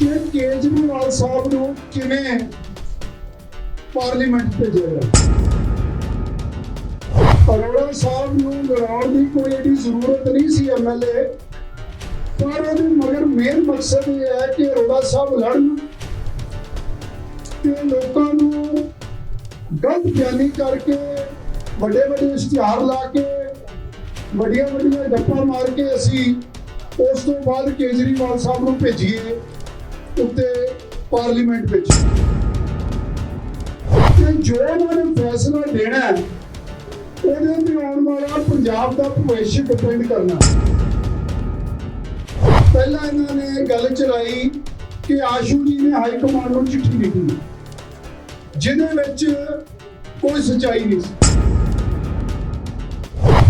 ਕਿ ਕੇਜਰੀਵਾਲ ਸਾਹਿਬ ਨੂੰ ਕਿਵੇਂ ਪਾਰਲੀਮੈਂਟ ਭੇਜਿਆ ਅਰੋੜਾ ਸਾਹਿਬ ਨੂੰ ਲੜਾਉਣ ਦੀ ਕੋਈ ਏਡੀ ਜ਼ਰੂਰਤ ਨਹੀਂ ਸੀ ਐਮਐਲਏ ਪਰ ਉਹਦੇ ਮਗਰ ਮੇਨ ਮਕਸਦ ਇਹ ਹੈ ਕਿ ਅਰੋੜਾ ਸਾਹਿਬ ਲੜਨ। ਤੇ ਲੋਕਾਂ ਨੂੰ ਗਲਤ ਬਿਆਨੀ ਕਰਕੇ ਵੱਡੇ ਵੱਡੇ ਇਸ਼ਤਿਹਾਰ ਲਾ ਕੇ, ਵੱਡੀਆਂ ਵੱਡੀਆਂ ਗੱਪਾਂ ਮਾਰ ਕੇ ਅਸੀਂ ਉਸ ਤੋਂ ਬਾਅਦ ਕੇਜਰੀਵਾਲ ਸਾਹਿਬ ਨੂੰ ਭੇਜੀਏ। ਉੱਤੇ ਪਾਰਲੀਮੈਂਟ ਵਿੱਚ। ਤੇ ਜੋ ਉਹਨਾਂ ਨੇ ਫੈਸਲਾ ਲੈਣਾ ਉਹਦੇ ਤੇ ਆਉਣ ਵਾਲਾ ਪੰਜਾਬ ਦਾ ਭਵਿੱਖ ਡਿਪੈਂਡ ਕਰਨਾ। ਪਹਿਲਾਂ ਇਹਨਾਂ ਨੇ ਗੱਲ ਚਲਾਈ ਕਿ ਆਸ਼ੂ ਜੀ ਨੇ ਹਾਈ ਕਮਾਂਡ ਨੂੰ ਚਿੱਠੀ ਲਿਖੀ। ਜਿਹਦੇ ਵਿੱਚ ਕੋਈ ਸੱਚਾਈ ਨਹੀਂ ਸੀ।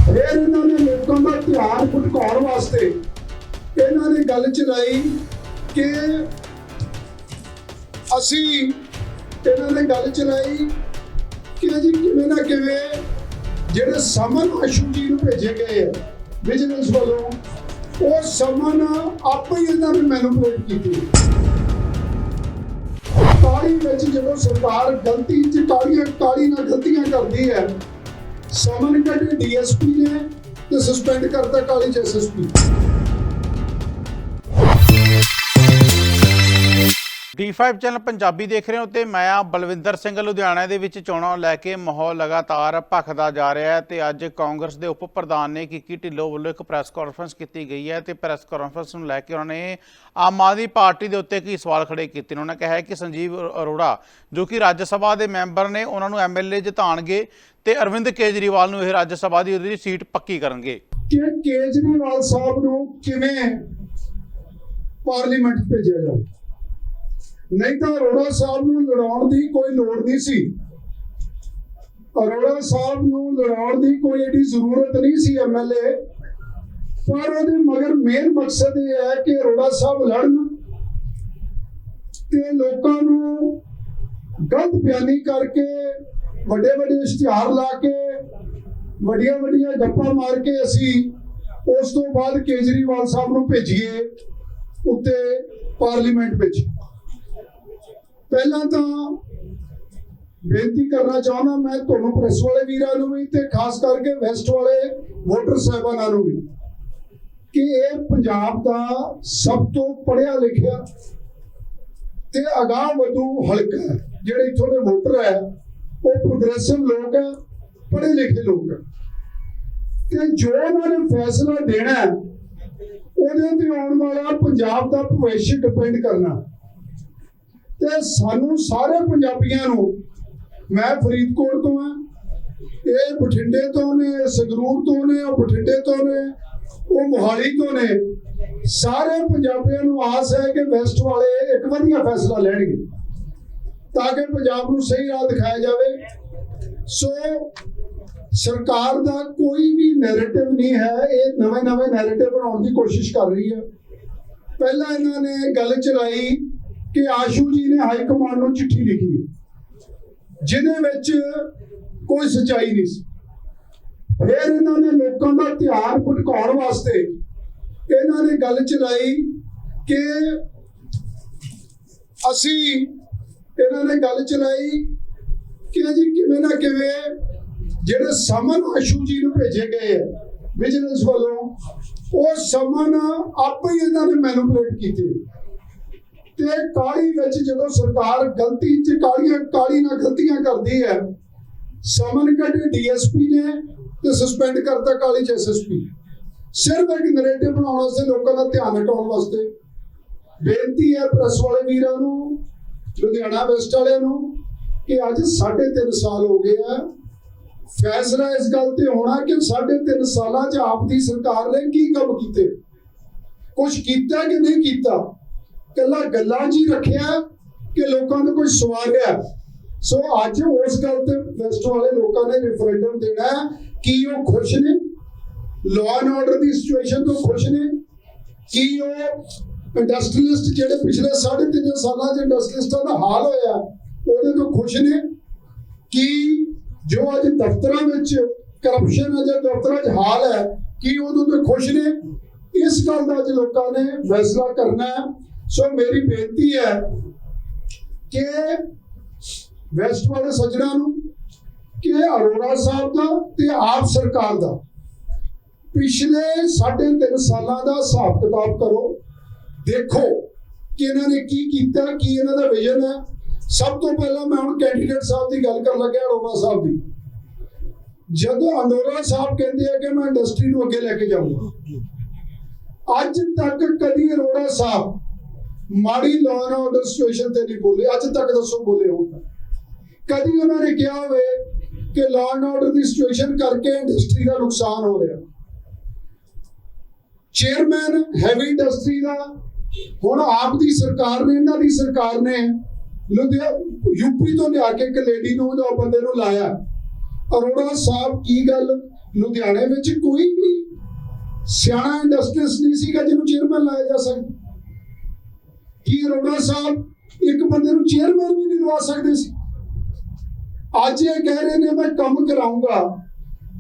ਫਿਰ ਇਹਨਾਂ ਨੇ ਲੋਕਾਂ ਦਾ ਧਿਆਨ ਭਟਕਾਉਣ ਵਾਸਤੇ ਇਹਨਾਂ ਨੇ ਗੱਲ ਚਲਾਈ ਕਿ ਅਸੀਂ ਇਹਨਾਂ ਨੇ ਗੱਲ ਚਲਾਈ ਕਿ ਜੀ ਕਿਵੇਂ ਨਾ ਕਿਵੇਂ ਜਿਹੜੇ ਸਮਨ ਅਸ਼ੂ ਜੀ ਨੂੰ ਭੇਜੇ ਗਏ ਆ ਵਿਜੀਲੈਂਸ ਵੱਲੋਂ, ਉਹ ਸਮਨ ਆਪੇ ਹੀ ਇਹਨਾਂ ਨੇ ਮੈਨੂਪੂਲੇਟ ਕੀਤੀ। ਕਾਲੀ ਵਿੱਚ ਜਦੋਂ ਸਰਕਾਰ ਗਲਤੀ ਚ ਕਾਲੀਆਂ ਕਾਲੀ ਨਾਲ ਗਲਤੀਆਂ ਕਰਦੀ ਹੈ, ਸਮਨ ਕੱਢੇ ਡੀਐਸਪੀ ਨੇ ਤੇ ਸਸਪੈਂਡ ਕਰਤਾ ਕਾਲੀ ਚ ਐਸਐਸਪੀ D5 ਚੈਨਲ ਪੰਜਾਬੀ ਦੇਖ ਰਹੇ ਹੋ ਤੇ ਮੈਂ ਆ ਬਲਵਿੰਦਰ ਸਿੰਘ ਲੁਧਿਆਣਾ ਦੇ ਵਿੱਚ ਚੋਣਾਂ ਲੈ ਕੇ ਮਾਹੌਲ ਲਗਾਤਾਰ ਭਖਦਾ ਜਾ ਰਿਹਾ ਹੈ ਤੇ ਅੱਜ ਕਾਂਗਰਸ ਦੇ ਉਪ ਪ੍ਰਧਾਨ ਨੇ ਕਿੱਕੀ ਢਿੱਲੋਂ ਵੱਲੋਂ ਇੱਕ ਪ੍ਰੈਸ ਕਾਨਫਰੰਸ ਕੀਤੀ ਗਈ ਹੈ ਤੇ ਪ੍ਰੈਸ ਕਾਨਫਰੰਸ ਨੂੰ ਲੈ ਕੇ ਉਹਨਾਂ ਨੇ ਆਮ ਆਦਮੀ ਪਾਰਟੀ ਦੇ ਉੱਤੇ ਕੀ ਸਵਾਲ ਖੜੇ ਕੀਤੇ ਨੇ। ਉਹਨਾਂ ਨੇ ਕਿਹਾ ਕਿ ਸੰਜੀਵ ਅਰੋੜਾ, ਜੋ ਕਿ ਰਾਜ ਸਭਾ ਦੇ ਮੈਂਬਰ ਨੇ, ਉਹਨਾਂ ਨੂੰ ਐਮਐਲਏ ਜਿਤਾਣਗੇ ਤੇ ਅਰਵਿੰਦ ਕੇਜਰੀਵਾਲ ਨੂੰ ਇਹ ਰਾਜ ਸਭਾ ਦੀ ਉਹਦੀ ਸੀਟ ਪੱਕੀ ਕਰਨਗੇ। ਕਿ ਕੇਜਰੀਵਾਲ ਸਾਹਿਬ ਨੂੰ ਕਿਵੇਂ ਪਾਰਲੀਮੈਂਟ ਭੇਜਿਆ ਜਾਵੇ? ਨਹੀਂ ਤਾਂ ਅਰੋੜਾ ਸਾਹਿਬ ਨੂੰ ਲੜਾਉਣ ਦੀ ਕੋਈ ਲੋੜ ਨਹੀਂ ਸੀ। ਅਰੋੜਾ ਸਾਹਿਬ ਨੂੰ ਲੜਾਉਣ ਦੀ ਕੋਈ ਏਡੀ ਜ਼ਰੂਰਤ ਨਹੀਂ ਸੀ ਐਮਐਲਏ ਪਰ ਉਹਦੇ ਮਗਰ ਮੇਨ ਮਕਸਦ ਇਹ ਹੈ ਕਿ ਅਰੋੜਾ ਸਾਹਿਬ ਲੜਨ ਤੇ ਲੋਕਾਂ ਨੂੰ ਗਲਤ ਬਿਆਨੀ ਕਰਕੇ ਵੱਡੇ ਵੱਡੇ ਇਸ਼ਤਿਹਾਰ ਲਾ ਕੇ ਵੱਡੀਆਂ ਵੱਡੀਆਂ ਗੱਪਾਂ ਮਾਰ ਕੇ ਅਸੀਂ ਉਸ ਤੋਂ ਬਾਅਦ ਕੇਜਰੀਵਾਲ ਸਾਹਿਬ ਨੂੰ ਭੇਜੀਏ ਉੱਤੇ ਪਾਰਲੀਮੈਂਟ ਵਿੱਚ। ਪਹਿਲਾਂ ਤਾਂ ਬੇਨਤੀ ਕਰਨਾ ਚਾਹੁੰਦਾ ਮੈਂ ਤੁਹਾਨੂੰ ਪ੍ਰੈਸ ਵਾਲੇ ਵੀਰਾਂ ਨੂੰ ਵੀ ਤੇ ਖਾਸ ਕਰਕੇ ਵੈਸਟ ਵਾਲੇ ਵੋਟਰ ਸਾਹਿਬਾਨਾਂ ਨੂੰ ਵੀ ਕਿ ਇਹ ਪੰਜਾਬ ਦਾ ਸਭ ਤੋਂ ਪੜ੍ਹਿਆ ਲਿਖਿਆ ਤੇ ਅਗਾਹ ਵਧੂ ਹਲਕਾ ਜਿਹੜੇ ਇੱਥੋਂ ਦੇ ਵੋਟਰ ਹੈ, ਉਹ ਪ੍ਰੋਗਰੈਸਿਵ ਲੋਕ ਹੈ, ਪੜ੍ਹੇ ਲਿਖੇ ਲੋਕ ਹੈ। ਤੇ ਜੋ ਉਹਨਾਂ ਨੇ ਫੈਸਲਾ ਦੇਣਾ ਉਹਦੇ ਤੇ ਆਉਣ ਵਾਲਾ ਪੰਜਾਬ ਦਾ ਭਵਿੱਖ ਡਿਪੈਂਡ ਕਰਨਾ। ਤੇ ਸਾਨੂੰ ਸਾਰੇ ਪੰਜਾਬੀਆਂ ਨੂੰ ਮੈਂ ਫਰੀਦਕੋਟ ਤੋਂ ਹਾਂ, ਇਹ ਬਠਿੰਡੇ ਤੋਂ ਨੇ, ਸੰਗਰੂਰ ਤੋਂ ਨੇ, ਉਹ ਬਠਿੰਡੇ ਤੋਂ ਨੇ, ਉਹ ਮੋਹਾਲੀ ਤੋਂ ਨੇ, ਸਾਰੇ ਪੰਜਾਬੀਆਂ ਨੂੰ ਆਸ ਹੈ ਕਿ ਵੈਸਟ ਵਾਲੇ ਇੱਕ ਵਧੀਆ ਫੈਸਲਾ ਲੈਣਗੇ ਤਾਂ ਕਿ ਪੰਜਾਬ ਨੂੰ ਸਹੀ ਰਾਹ ਦਿਖਾਇਆ ਜਾਵੇ। ਸੋ ਸਰਕਾਰ ਦਾ ਕੋਈ ਵੀ ਨੈਰੇਟਿਵ ਨਹੀਂ ਹੈ, ਇਹ ਨਵੇਂ ਨਵੇਂ ਨੈਰੇਟਿਵ ਬਣਾਉਣ ਦੀ ਕੋਸ਼ਿਸ਼ ਕਰ ਰਹੀ ਹੈ। ਪਹਿਲਾਂ ਇਹਨਾਂ ਨੇ ਗੱਲ ਚਲਾਈ ਕਿ ਆਸ਼ੂ ਜੀ ਨੇ ਹਾਈ ਕਮਾਂਡ ਨੂੰ ਚਿੱਠੀ ਲਿਖੀ ਹੈ। ਜਿਹਦੇ ਵਿੱਚ ਕੋਈ ਸੱਚਾਈ ਨਹੀਂ ਸੀ। ਫਿਰ ਇਹਨਾਂ ਨੇ ਲੋਕਾਂ ਦਾ ਧਿਆਨ ਭਟਕਾਉਣ ਵਾਸਤੇ ਇਹਨਾਂ ਨੇ ਗੱਲ ਚਲਾਈ ਕਿ ਅਸੀਂ ਇਹਨਾਂ ਨੇ ਗੱਲ ਚਲਾਈ ਕਿ ਜੀ ਕਿਵੇਂ ਨਾ ਕਿਵੇਂ ਜਿਹੜੇ ਸਮਨ ਆਸ਼ੂ ਜੀ ਨੂੰ ਭੇਜੇ ਗਏ ਆ ਵਿਜੀਲੈਂਸ ਵੱਲੋਂ, ਉਹ ਸਮਨ ਆਪੇ ਹੀ ਇਹਨਾਂ ਨੇ ਮੈਨੂਪੂਲੇਟ ਕੀਤੇ। ਤੇ ਕਾਲੀ ਵਿੱਚ ਜਦੋਂ ਸਰਕਾਰ ਗਲਤੀ ਚ ਕਾਲੀਆਂ ਕਾਲੀ ਨਾਲ ਗਲਤੀਆਂ ਕਰਦੀ ਹੈ, ਸਮਨ ਕੱਢੇ ਡੀਐਸਪੀ ਨੇ ਤੇ ਸਸਪੈਂਡ ਕਰਤਾ ਕਾਲੀ ਚ ਐਸਐਸਪੀ ਸਿਰਫ ਇੱਕ ਨੈਰੇਟਿਵ ਬਣਾਉਣ ਵਾਸਤੇ ਲੋਕਾਂ ਦਾ ਧਿਆਨ ਹਟਾਉਣ ਵਾਸਤੇ। ਬੇਨਤੀ ਹੈ ਪ੍ਰੈਸ ਵਾਲੇ ਵੀਰਾਂ ਨੂੰ, ਲੁਧਿਆਣਾ ਵੈਸਟ ਵਾਲਿਆਂ ਨੂੰ, ਕਿ ਅੱਜ 3.5 ਸਾਲ ਹੋ ਗਏ ਆ। ਫੈਸਲਾ ਇਸ ਗੱਲ ਤੇ ਹੋਣਾ ਕਿ 3.5 ਸਾਲਾਂ 'ਚ ਆਪ ਦੀ ਸਰਕਾਰ ਨੇ ਕੀ ਕੰਮ ਕੀਤੇ? ਕੁਝ ਕੀਤਾ ਕਿ ਨਹੀਂ ਕੀਤਾ? ਕੱਲਾ ਗੱਲਾਂ 'ਚ ਹੀ ਰੱਖਿਆ ਕਿ ਲੋਕਾਂ ਨੂੰ ਕੋਈ ਸਵਾਲ ਹੈ। ਸੋ ਅੱਜ ਉਸ ਗੱਲ ਤੇ ਵੈਸਟ ਵਾਲੇ ਲੋਕਾਂ ਨੇ ਰੈਫਰੈਂਡਮ ਦੇਣਾ ਕੀ ਉਹ ਖੁਸ਼ ਨੇ। ਲਾਅ ਐਂਡ ਆਰਡਰ ਦੀ ਸਿਚੁਏਸ਼ਨ ਤੋਂ ਖੁਸ਼ ਨੇ। ਕੀ ਉਹ ਇੰਡਸਟਰੀਲਿਸਟ ਜਿਹੜੇ ਪਿਛਲੇ 3.5 ਸਾਲਾਂ 'ਚ ਇੰਡਸਟਰੀਲਿਸਟਾਂ ਦਾ ਹਾਲ ਹੋਇਆ, ਉਹਦੇ ਤੋਂ ਖੁਸ਼ ਨੇ। ਕੀ ਜੋ ਅੱਜ ਦਫ਼ਤਰਾਂ ਵਿੱਚ ਕਰਪਸ਼ਨ ਹੈ ਜਾਂ ਦਫ਼ਤਰਾਂ 'ਚ ਹਾਲ ਹੈ, ਕੀ ਉਦੋਂ ਤੋਂ ਖੁਸ਼ ਨੇ। ਇਸ ਗੱਲ ਦਾ ਅੱਜ ਲੋਕਾਂ ਨੇ ਫੈਸਲਾ ਕਰਨਾ ਹੈ। ਸੋ ਮੇਰੀ ਬੇਨਤੀ ਹੈ ਕਿ ਵੈਸਟ ਵਾਲੇ ਸੱਜਣਾ ਨੂੰ ਕਿ ਅਰੋੜਾ ਸਾਹਿਬ ਦਾ ਤੇ ਆਪ ਸਰਕਾਰ ਦਾ ਪਿਛਲੇ 3.5 ਸਾਲਾਂ ਦਾ ਹਿਸਾਬ ਕਿਤਾਬ ਕਰੋ, ਦੇਖੋ ਕਿ ਇਹਨਾਂ ਨੇ ਕੀ ਕੀਤਾ, ਕੀ ਇਹਨਾਂ ਦਾ ਵਿਜ਼ਨ ਹੈ। ਸਭ ਤੋਂ ਪਹਿਲਾਂ ਮੈਂ ਹੁਣ ਕੈਂਡੀਡੇਟ ਸਾਹਿਬ ਦੀ ਗੱਲ ਕਰਨ ਲੱਗਿਆ, ਅਰੋੜਾ ਸਾਹਿਬ ਦੀ। ਜਦੋਂ ਅਰੋੜਾ ਸਾਹਿਬ ਕਹਿੰਦੇ ਆ ਕਿ ਮੈਂ ਇੰਡਸਟਰੀ ਨੂੰ ਅੱਗੇ ਲੈ ਕੇ ਜਾਊਂਗਾ, ਅੱਜ ਤੱਕ ਕਦੀ ਅਰੋੜਾ ਸਾਹਿਬ ਮਾੜੀ ਲਾਅ ਐਂਡ ਆਰਡਰ ਸਿਚੁਏਸ਼ਨ ਤੇ ਨਹੀਂ ਬੋਲੇ, ਅੱਜ ਤੱਕ ਦੱਸੋ ਬੋਲੇ ਹੋ ਕਦੀ ਉਹਨਾਂ ਨੇ ਕਿਹਾ ਹੋਵੇ ਕਿ ਲਾਅ ਐਂਡ ਆਰਡਰ ਦੀ ਸਿਚੁਏਸ਼ਨ ਕਰਕੇ ਇੰਡਸਟਰੀ ਦਾ ਨੁਕਸਾਨ ਹੋ ਰਿਹਾ। ਚੇਅਰਮੈਨ ਹੈਵੀ ਇੰਡਸਟਰੀ ਦਾ, ਹੁਣ ਆਪ ਦੀ ਸਰਕਾਰ ਨੇ, ਇਹਨਾਂ ਦੀ ਸਰਕਾਰ ਨੇ ਲੁਧਿਆਣਾ ਯੂਪੀ ਤੋਂ ਲਿਆ ਕੇ ਇੱਕ ਲੇਡੀ ਨੂੰ ਜਾਂ ਬੰਦੇ ਨੂੰ ਲਾਇਆ। ਅਰੋੜਾ ਸਾਹਿਬ, ਕੀ ਗੱਲ? ਲੁਧਿਆਣੇ ਵਿੱਚ ਕੋਈ ਵੀ ਸਿਆਣਾ ਇੰਡਸਟਰੀਸ ਨਹੀਂ ਸੀਗਾ ਜਿਹਨੂੰ ਚੇਅਰਮੈਨ ਲਾਇਆ ਜਾ ਸਕਦਾ। ਕੀ ਅਰੋੜਾ ਸਾਹਿਬ? ਇੱਕ ਬੰਦੇ ਨੂੰ ਚੇਅਰਮੈਨ ਵੀ ਨਹੀਂ ਲਵਾ ਸਕਦੇ ਸੀ। ਅੱਜ ਇਹ ਕਹਿ ਰਹੇ ਨੇ, ਮੈਂ ਕੰਮ ਕਰਾਉਂਗਾ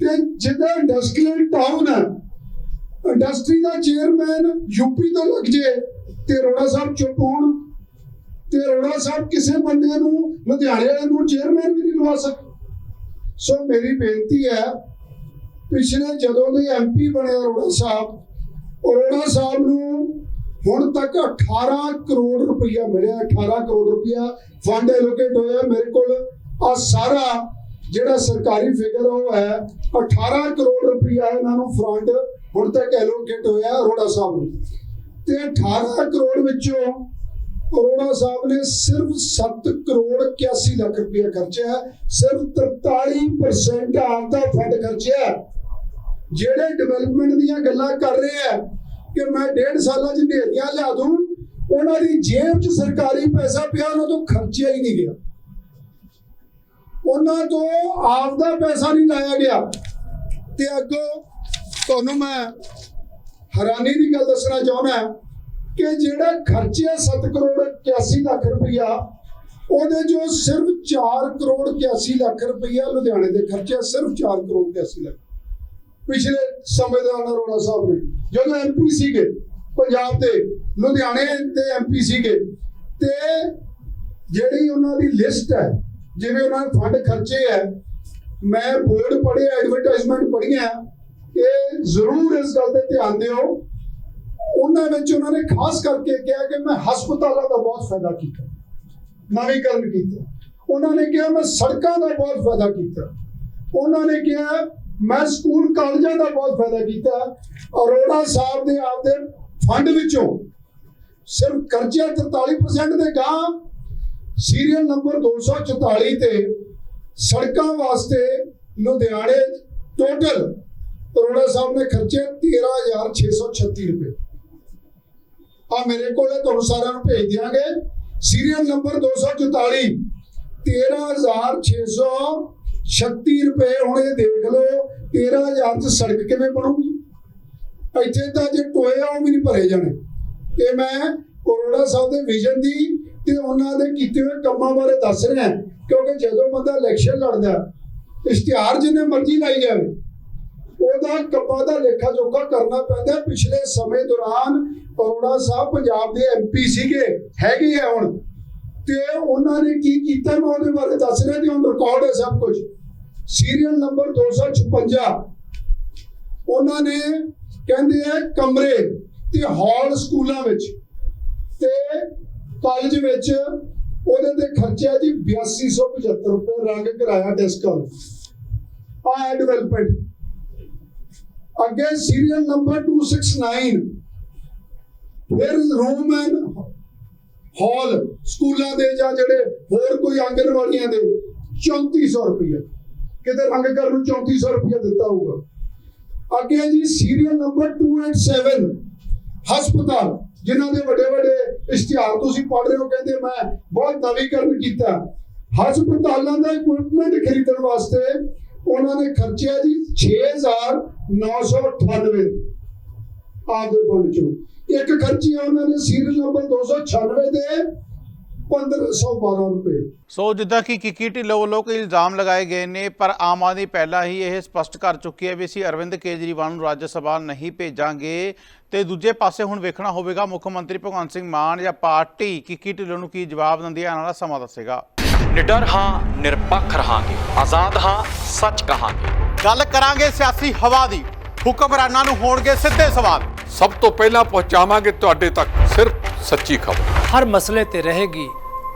ਤੇ ਜਿਹਦਾ ਇੰਡਸਟਰੀਅਲ ਟਾਊਨ ਹੈ ਇੰਡਸਟਰੀ ਦਾ ਚੇਅਰਮੈਨ ਯੂਪੀ ਤੋਂ ਲੱਗ ਜੇ, ਤੇ ਅਰੋੜਾ ਸਾਹਿਬ ਚੁੱਪ ਹੋਣ। ਤੇ ਅਰੋੜਾ ਸਾਹਿਬ ਕਿਸੇ ਬੰਦੇ ਨੂੰ, ਲੁਧਿਆਣੇ ਵਾਲੇ ਨੂੰ ਚੇਅਰਮੈਨ ਵੀ ਨਹੀਂ ਲਵਾ ਸਕਦੇ। ਸੋ ਮੇਰੀ ਬੇਨਤੀ ਹੈ, ਪਿਛਲੇ ਜਦੋਂ ਦੇ ਐਮਪੀ ਬਣੇ ਅਰੋੜਾ ਸਾਹਿਬ ਅਰੋੜਾ ਸਾਹਿਬ ਨੂੰ ਹੁਣ ਤੱਕ 18 ਕਰੋੜ ਰੁਪਇਆ ਮਿਲਿਆ 18 ਕਰੋੜ ਰੁਪਇਆ ਫੰਡ ਐਲੋਕੇਟ ਹੋਇਆ। ਮੇਰੇ ਕੋਲ ਆ ਸਾਰਾ ਜਿਹੜਾ ਸਰਕਾਰੀ ਫਿਗਰ ਉਹ ਹੈ। 18 ਕਰੋੜ ਰੁਪਇਆ ਇਹਨਾਂ ਨੂੰ ਫੰਡ ਹੁਣ ਤੱਕ ਐਲੋਕੇਟ ਹੋਇਆ ਅਰੋੜਾ ਸਾਹਿਬ ਨੂੰ। ਤੇ 18 ਕਰੋੜ ਵਿੱਚੋਂ ਅਰੋੜਾ ਸਾਹਿਬ ਨੇ ਸਿਰਫ 7 ਕਰੋੜ 81 ਲੱਖ ਰੁਪਇਆ ਖਰਚਿਆ ਸਿਰਫ 43% ਆਪ ਦਾ ਫੰਡ ਖਰਚਿਆ ਜਿਹੜੇ ਡਿਵੈਲਪਮੈਂਟ ਦੀਆਂ ਗੱਲਾਂ ਕਰ ਰਹੇ ਆ ਕਿ ਮੈਂ ਡੇਢ ਸਾਲਾਂ 'ਚ ਨੇਰੀਆਂ ਲਿਆ ਦੂੰ, ਉਹਨਾਂ ਦੀ ਜੇਬ 'ਚ ਸਰਕਾਰੀ ਪੈਸਾ ਪਿਆ, ਉਹਨਾਂ ਤੋਂ ਖਰਚਿਆ ਹੀ ਨਹੀਂ ਗਿਆ। ਉਹਨਾਂ ਤੋਂ ਆਪ ਦਾ ਪੈਸਾ ਨਹੀਂ ਲਾਇਆ ਗਿਆ। ਤੇ ਅੱਗੋਂ ਤੁਹਾਨੂੰ ਮੈਂ ਹੈਰਾਨੀ ਦੀ ਗੱਲ ਦੱਸਣਾ ਚਾਹੁੰਦਾ ਕਿ ਜਿਹੜਾ ਖਰਚਿਆ 7 ਕਰੋੜ 81 ਲੱਖ ਰੁਪਇਆ ਉਹਦੇ ਜੋ ਸਿਰਫ 4 ਕਰੋੜ 81 ਲੱਖ ਰੁਪਇਆ ਲੁਧਿਆਣੇ ਦੇ ਖਰਚਿਆ, ਸਿਰਫ 4 ਕਰੋੜ 81 ਲੱਖ। ਪਿਛਲੇ ਸਮੇਂ ਦੇ ਅਰੋੜਾ ਸਾਹਿਬ ਨੇ ਜਦੋਂ ਐਮਪੀ ਸੀਗੇ ਪੰਜਾਬ ਦੇ, ਲੁਧਿਆਣੇ ਦੇ ਐਮਪੀ ਸੀਗੇ, ਤੇ ਜਿਹੜੀ ਉਹਨਾਂ ਦੀ ਲਿਸਟ ਹੈ, ਜਿਵੇਂ ਉਹਨਾਂ ਨੇ ਫੰਡ ਖਰਚੇ ਹੈ, ਮੈਂ ਬੋਰਡ ਪੜ੍ਹੇ ਐਡਵਰਟਾਈਜ਼ਮੈਂਟ ਪੜ੍ਹੀਆਂ, ਇਹ ਜ਼ਰੂਰ ਇਸ ਗੱਲ ਤੇ ਧਿਆਨ ਦਿਓ। ਉਹਨਾਂ ਵਿੱਚ ਉਹਨਾਂ ਨੇ ਖਾਸ ਕਰਕੇ ਕਿਹਾ ਕਿ ਮੈਂ ਹਸਪਤਾਲਾਂ ਦਾ ਬਹੁਤ ਫਾਇਦਾ ਕੀਤਾ। ਨਵੀਕਰਨ ਕੀਤਾ। ਉਹਨਾਂ ਨੇ ਕਿਹਾ ਮੈਂ ਸੜਕਾਂ ਦਾ ਬਹੁਤ ਫਾਇਦਾ ਕੀਤਾ। ਉਹਨਾਂ ਨੇ ਕਿਹਾ ਮੈਂ ਸਕੂਲ, ਕਾਲਜਾਂ ਦਾ ਬਹੁਤ ਫਾਇਦਾ ਕੀਤਾ ਅਰੋੜਾ ਸਾਹਿਬ ਦੇ ਆਪਦੇ ਫੰਡ ਵਿੱਚੋਂ ਸਿਰਫ ਕਰਜ਼ਾ 43% ਦੇ ਗਾਂ ਸੀਰੀਅਲ ਨੰਬਰ 244 ਤੇ ਸੜਕਾਂ ਵਾਸਤੇ ਲੁਧਿਆਣੇ ਟੋਟਲ ਅਰੋੜਾ ਸਾਹਿਬ ਨੇ ਖਰਚੇ 13636 ਰੁਪਏ। ਆ ਮੇਰੇ ਕੋਲ ਤੁਹਾਨੂੰ ਸਾਰਿਆਂ ਨੂੰ ਭੇਜ ਦਿਆਂਗੇ। ਸੀਰੀਅਲ ਨੰਬਰ 244 13636 ਰੁਪਏ ਹੁਣ ਇਹ ਦੇਖ ਲਓ 13000 ਚ ਸੜਕ ਕਿਵੇਂ ਬਣੂਗੀ? ਇੱਥੇ ਤਾਂ ਜੇ ਟੋਏ ਆ, ਉਹ ਵੀ ਨਹੀਂ ਭਰੇ ਜਾਣੇ। ਤੇ ਮੈਂ ਅਰੋੜਾ ਸਾਹਿਬ ਦੇ ਵਿਜ਼ਨ ਦੀ ਤੇ ਉਹਨਾਂ ਦੇ ਕੀਤੇ ਹੋਏ ਕੰਮਾਂ ਬਾਰੇ ਦੱਸ ਰਿਹਾ ਕਿਉਂਕਿ ਜਦੋਂ ਬੰਦਾ ਇਲੈਕਸ਼ਨ ਲੜਦਾ, ਇਸ਼ਤਿਹਾਰ ਜਿੰਨੇ ਮਰਜ਼ੀ ਲਾਈ ਜਾਵੇ, ਉਹਦਾ ਕੰਮਾਂ ਦਾ ਲੇਖਾ ਜੋਖਾ ਕਰਨਾ ਪੈਂਦਾ ਪਿਛਲੇ ਸਮੇਂ ਦੌਰਾਨ ਅਰੋੜਾ ਸਾਹਿਬ ਪੰਜਾਬ ਦੇ ਐਮਪੀ ਸੀਗੇ, ਹੈਗੇ ਆ ਹੁਣ। ਤੇ ਉਹਨਾਂ ਨੇ ਕੀ ਕੀਤਾ, ਮੈਂ ਉਹਦੇ ਬਾਰੇ ਦੱਸ ਰਿਹਾ ਜੀ ਹੁਣ ਰਿਕਾਰਡ ਹੈ ਸਭ ਕੁਝ ਸੀਰੀਅਲ ਨੰਬਰ 256 ਉਹਨਾਂ ਨੇ ਕਹਿੰਦੇ ਆ ਕਮਰੇ ਤੇ ਹਾਲ ਸਕੂਲਾਂ ਵਿੱਚ ਤੇ ਕਾਲਜ ਵਿੱਚ ਉਹਦੇ ਤੇ ਖਰਚਾ ਜੀ 8275 ਰੁਪਏ ਰੰਗ ਕਰਾਇਆ ਡਿਸਕਾਂ ਆ ਹੈ ਡਿਵੈਲਪਮੈਂਟ ਅੱਗੇ ਸੀਰੀਅਲ ਨੰਬਰ 269 ਫਿਰ ਰੂਮ ਐਂਡ ਹਾਲ ਸਕੂਲਾਂ ਦੇ ਜਾਂ ਜਿਹੜੇ ਹੋਰ ਕੋਈ ਆਂਗਣਵਾੜੀਆਂ ਦੇ 3400 ਰੁਪਏ ਕਿਤੇ ਰੰਗ ਨੂੰ 3400 ਰੁਪਏ ਦਿੱਤਾ ਹੋਊਗਾ। ਅੱਗੇ ਜੀ ਸੀਰੀਅਲ ਨੰਬਰ 287 ਹਸਪਤਾਲ, ਜਿਨ੍ਹਾਂ ਦੇ ਵੱਡੇ ਵੱਡੇ ਇਸ਼ਤਿਹਾਰ ਤੁਸੀਂ ਪੜ੍ਹ ਰਹੇ ਹੋ, ਕਹਿੰਦੇ ਮੈਂ ਬਹੁਤ ਨਵੀਕਰਨ ਕੀਤਾ। ਹਸਪਤਾਲਾਂ ਦਾ ਇਕਵਿਪਮੈਂਟ ਖਰੀਦਣ ਵਾਸਤੇ ਉਹਨਾਂ ਨੇ ਖਰਚਿਆ ਜੀ 6998 ਆਪਦੇ ਫੰਡ ਚੋਂ। ਇੱਕ ਖਰਚਿਆ ਉਹਨਾਂ ਨੇ ਸੀਰੀਅਲ ਨੰਬਰ 296 ਦੇ। 1512 ਰੁਪਏ। ਸੋ ਜਿੱਦਾਂ ਕਿ ਕਿੱਕੀ ਢਿੱਲੋਂ ਵੱਲੋਂ ਕੋਈ ਇਲਜ਼ਾਮ ਲਗਾਏ ਗਏ ਨੇ ਪਰ ਆਮ ਆਦਮੀ ਪਹਿਲਾਂ ਹੀ ਇਹ ਸਪਸ਼ਟ ਕਰ ਚੁੱਕੀ ਹੈ ਵੀ ਅਸੀਂ ਅਰਵਿੰਦ ਕੇਜਰੀਵਾਲ ਨੂੰ ਰਾਜ ਸਭਾ ਨਹੀਂ ਭੇਜਾਂਗੇ। ਤੇ ਦੂਜੇ ਪਾਸੇ ਹੁਣ ਵੇਖਣਾ ਹੋਵੇਗਾ ਮੁੱਖ ਮੰਤਰੀ ਭਗਵੰਤ ਸਿੰਘ ਮਾਨ ਜਾਂ ਪਾਰਟੀ ਕਿੱਕੀ ਢਿੱਲੋਂ ਨੂੰ ਕੀ ਜਵਾਬ ਦਿੰਦੀ ਹੈ ਆਉਣ ਵਾਲਾ ਸਮਾਂ ਦੱਸੇਗਾ। ਨਿਡਰ ਹਾਂ ਨਿਰਪੱਖ ਰਹਾਂਗੇ। ਆਜ਼ਾਦ ਹਾਂ ਸੱਚ ਕਹਾਂਗੇ। ਗੱਲ ਕਰਾਂਗੇ ਸਿਆਸੀ ਹਵਾ ਦੀ। ਹੁਕਮਰਾਨਾਂ ਨੂੰ ਹੋਣਗੇ ਸਿੱਧੇ ਸਵਾਲ। ਸਭ ਤੋਂ ਪਹਿਲਾਂ ਪਹੁੰਚਾਵਾਂਗੇ ਤੁਹਾਡੇ ਤੱਕ ਸਿਰਫ ਸੱਚੀ ਖਬਰ। ਹਰ ਮਸਲੇ ਤੇ ਰਹੇਗੀ